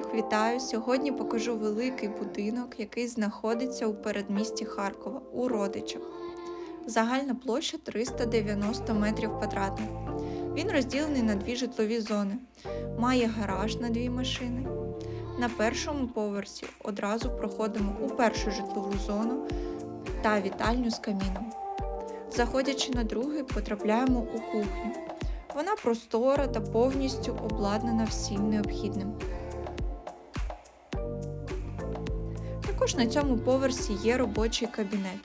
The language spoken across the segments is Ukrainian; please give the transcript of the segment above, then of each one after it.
Всіх вітаю! Сьогодні покажу великий будинок, який знаходиться у передмісті Харкова у Родичах. Загальна площа 390 метрів квадратних. Він розділений на дві житлові зони. Має гараж на дві машини. На першому поверсі одразу проходимо у першу житлову зону та вітальню з каміном. Заходячи на другий, потрапляємо у кухню. Вона простора та повністю обладнана всім необхідним. Також на цьому поверсі є робочий кабінет.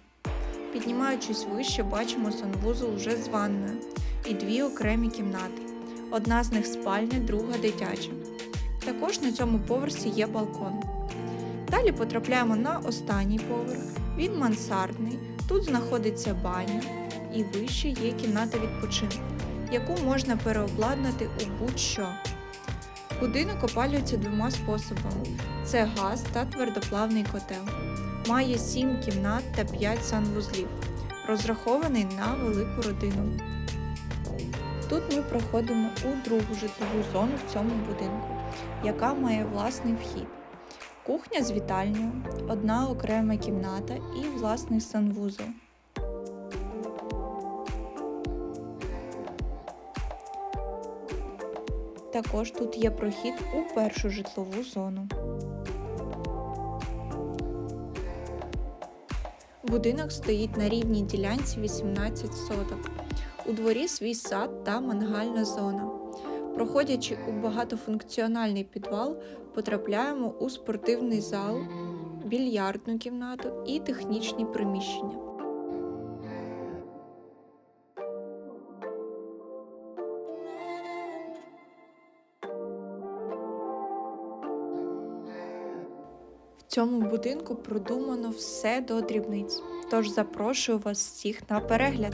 Піднімаючись вище, бачимо санвузол вже з ванною і дві окремі кімнати. Одна з них спальня, друга дитяча. Також на цьому поверсі є балкон. Далі потрапляємо на останній поверх. Він мансардний. Тут знаходиться баня і вище є кімната відпочинку, яку можна переобладнати у будь-що. Будинок опалюється двома способами: це газ та твердоплавний котел. Має 7 кімнат та 5 санвузлів, розрахований на велику родину. Тут ми проходимо у другу житлову зону в цьому будинку, яка має власний вхід. Кухня з вітальнею, одна окрема кімната і власний санвузол. Також тут є прохід у першу житлову зону. Будинок стоїть на рівній ділянці 18 соток. У дворі свій сад та мангальна зона. Проходячи у багатофункціональний підвал, потрапляємо у спортивний зал, більярдну кімнату і технічні приміщення. Цьому будинку продумано все до дрібниць. Тож запрошую вас всіх на перегляд.